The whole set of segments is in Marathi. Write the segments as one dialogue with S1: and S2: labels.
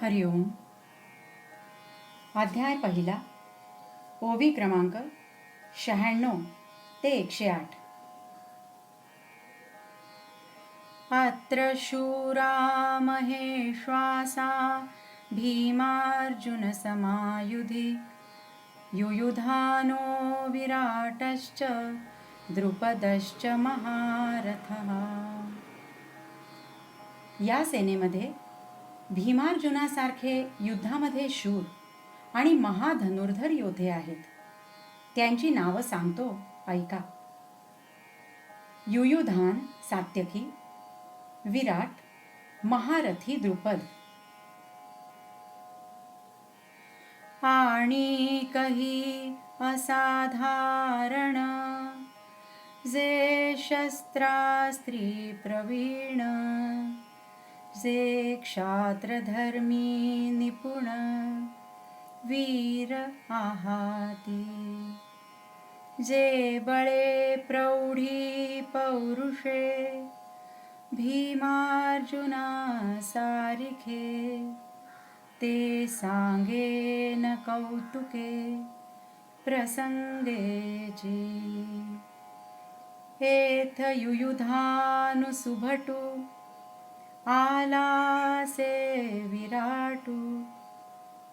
S1: हरिओम अध्याय पहिला. ओवी क्रमांक शहाण्णव ते एकशे आठ. अत्र शूरा महेश्वासा भीमार्जुनसमायुधि युयुधानो विराटश्च द्रुपदश्च महारथः. या सेनेमध्ये भीमार्जुनासारखे युद्धामध्ये शूर आणि महाधनुर्धर योद्धे आहेत. त्यांची नावं सांगतो ऐका. युयुधान सात्यकी. विराट महारथी द्रुपद. आणि कही असाधारण जे शस्त्रास्त्री प्रवीण जे क्षात्रधर्मी निपुण वीर आहाती। जे बळे प्रौढी पौरुषे भीमार्जुना सारिखे ते सांगे न कौतुके प्रसंगेची हेथ युयुधानुसुभटू आलासे विराटू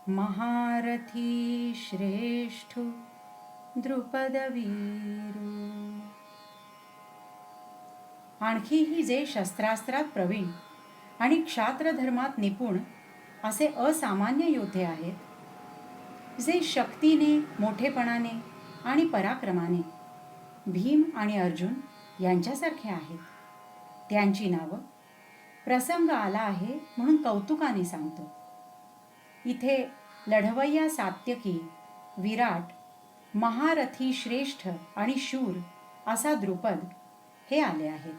S1: महारथी श्रेष्ठू द्रुपदवीरू। आणखीही जे शस्त्रास्त्रात प्रवीण आणि क्षात्रधर्मात निपुण असे असामान्य योद्धे आहेत जे शक्तीने मोठेपणाने आणि पराक्रमाने भीम आणि अर्जुन यांच्यासारखे आहेत. त्यांची नावं प्रसंग आला आहे म्हणून कौतुकाने सांगतो. इथे लढवय्या सात्यकी विराट महारथी श्रेष्ठ आणि शूर असा द्रुपद हे आले आहेत.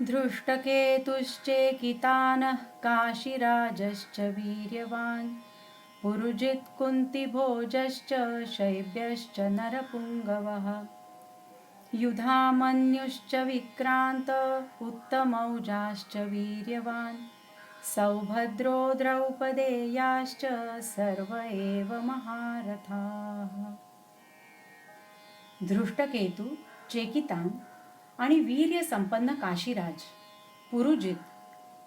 S1: धृष्टकेतुश्चेकितानः काशीराजश्च वीर्यवान् पुरुजित् कुन्तिभोजश्च शैब्यश्च नरपुंगवः युधामन्युश्च विक्रान्त उत्तमौजाश्च वीर्यवान्। सौभद्रो द्रौपदेयाश्च सर्व एव महारथाः। धृष्टकेतू चेकितान आणि वीर्यसंपन्न काशीराज पुरुजित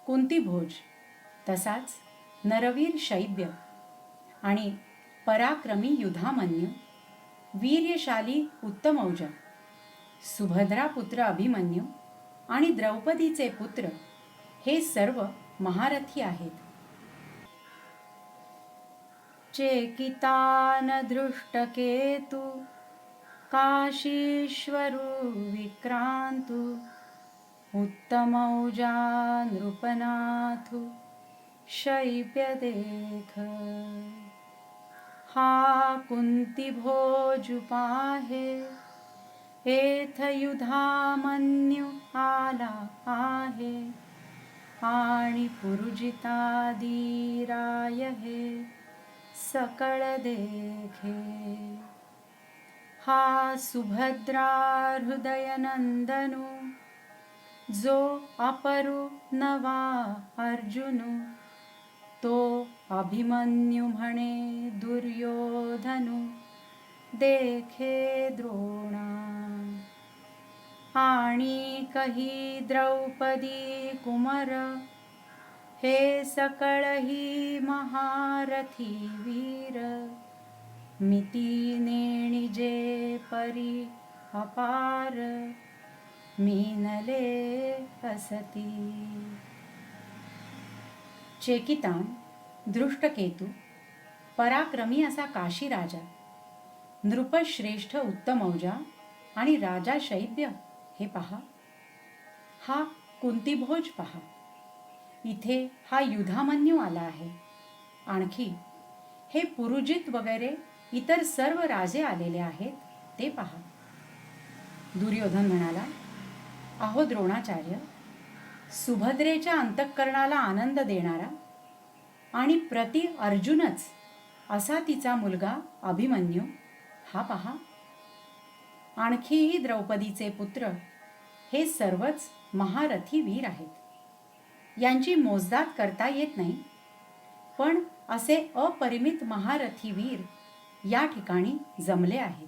S1: कुंतीभोज तसाच नरवीर शैब्य आणि पराक्रमी युधामन्य वीर्यशाली उत्तमौजा सुभद्रा पुत्र अभिमन्यू आणि द्रौपदीचे पुत्र हे सर्व महारथी आहेत. चेकितान दृष्टकेतू काशीश्वरू विक्रांतु उत्तमौजा नृपनाथु शैप्यदेख हा कुंती भोजुपाहे युधा मन्यु आला आहे. आणि पुरुजिता धीराय हे सकळ देखे. हा सुभद्रा हृदयनंदनु जो अपरु नवा अर्जुनु तो अभिमन्यु म्हणे दुर्योधनु देखे द्रोणा. आणि कही द्रौपदी कुमर हे सकळही महारथी वीर. मिती नेणिजे परी अपार मीनले असती. चेकितान दृष्टकेतू पराक्रमी असा काशी राजा नृपश्रेष्ठ उत्तमौजा आणि राजा शैब्य हे पहा. हा कुंतीभोज पहा. इथे हा युधामन्यू आला आहे. आणखी हे पुरुजित वगैरे इतर सर्व राजे आलेले आहेत ते पहा. दुर्योधन म्हणाला अहो द्रोणाचार्य सुभद्रेच्या अंतःकरणाला आनंद देणारा आणि प्रति अर्जुनच असा तिचा मुलगा अभिमन्यू हा पहा. आणखीही द्रौपदीचे पुत्र हे सर्वच महारथी वीर आहेत. यांची मोजदाद करता येत नाही. पण असे अपरिमित महारथी वीर या ठिकाणी जमले आहेत.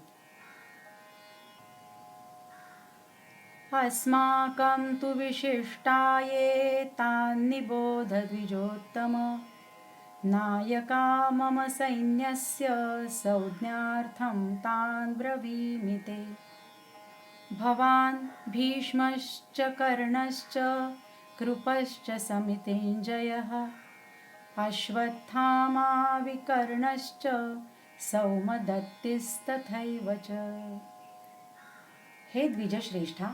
S1: अस्माकं तु विशिष्टाये तान्निबोध द्विजोत्तम नायका मम सैन्यस्य संज्ञार्थं तान् ब्रवीमि ते। भवान् भीष्मश्च कर्णश्च कृपश्च समितेञ्जयः अश्वत्थामाविकर्णश्च सौमदत्तिस्तथैव च। हे द्विजश्रेष्ठा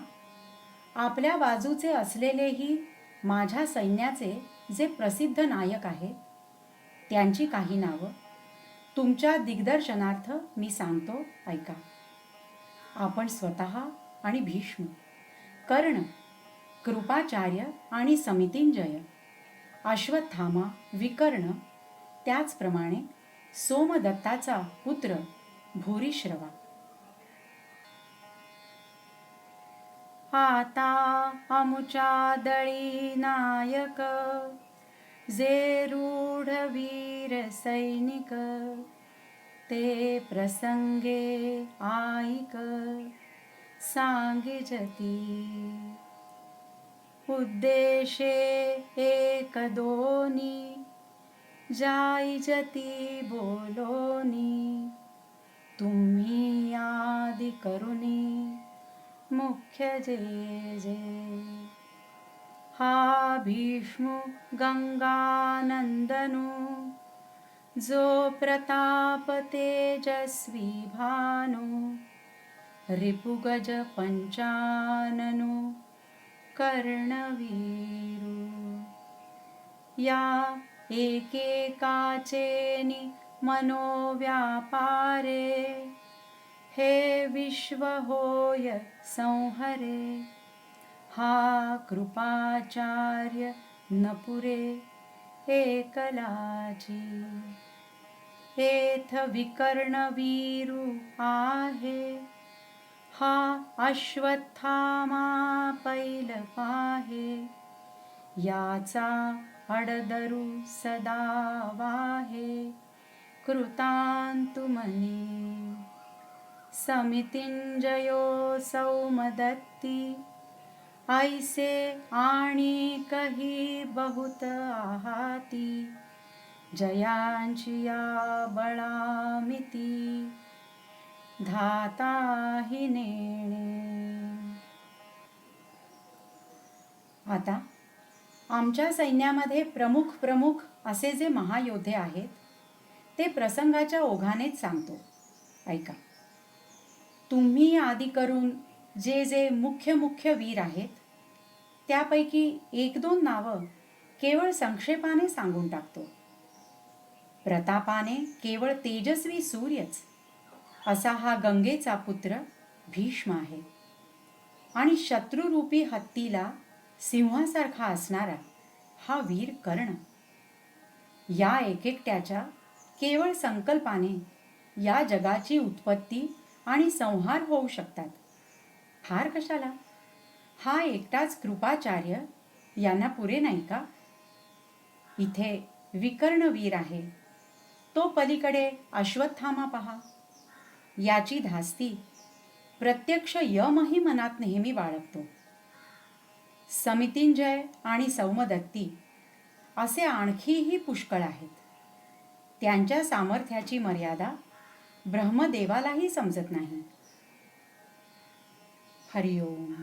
S1: आपल्या बाजूचे असलेलेही माझ्या सैन्याचे जे प्रसिद्ध नायक आहेत त्यांची काही नावं. तुमच्या दिग्दर्शनार्थ मी सांगतो ऐका. आपण स्वतः आणि भीष्म कर्ण कृपाचार्य आणि समितींजय अश्वत्थामा विकर्ण त्याचप्रमाणे सोमदत्ताचा पुत्र भूरिश्रवा. आता अमुचा दळी नायक जे रूढ वीर सैनिक ते प्रसंगे आईक सांगिजती उद्देशे एक दोनी जाईजती बोलोनी तुम्ही आदि करुणी मुख्य जे जे हा भीष्मु गंगानंदनु जो प्रताप तेजस्वी भानु रिपुगज पंचाननु कर्णवीरू। या एकेकाचेनि मनोव्यापारे हे विश्व होय संहरे हा कृपाचार्य नपुरे एकलाची एथ विकर्ण वीरू आहे हा अश्वत्थामा पैल पाहे. याचा अडदरू सदा वाहे कृतान्तुमनी समितिञ्जयो सौमदत्ती ऐसे आणि कही बहुत आहाती जयांची या बळामिती धाताही नेणे. आता आमच्या सैन्यामध्ये प्रमुख प्रमुख असे जे महायोद्धे आहेत ते प्रसंगाच्या ओघानेच सांगतो. ऐका. तुम्ही आदी करून जे जे मुख्य मुख्य वीर आहेत त्यापैकी एक दोन नावं केवळ संक्षेपाने सांगून टाकतो. प्रतापाने केवळ तेजस्वी सूर्यच असा हा गंगेचा पुत्र भीष्म आहे. आणि शत्रुरूपी हत्तीला सिंहासारखा असणारा हा वीर कर्ण. या एकेकट्याच्या केवळ संकल्पाने या जगाची उत्पत्ती आणि संहार होऊ शकतात. हार कशाला? हा एकटाच कृपाचार्य यांना पुरे नाही का? इथे विकर्ण वीर आहे. तो पलीकडे अश्वत्थामा पहा. याची धास्ती प्रत्यक्ष यमही मनात नेहमी बाळगतो. समितिंजय आणि सौमदत्ती असे आणखीही पुष्कळ आहेत. त्यांच्या सामर्थ्याची मर्यादा ब्रह्मदेवालाही समजत नाही. हरिओम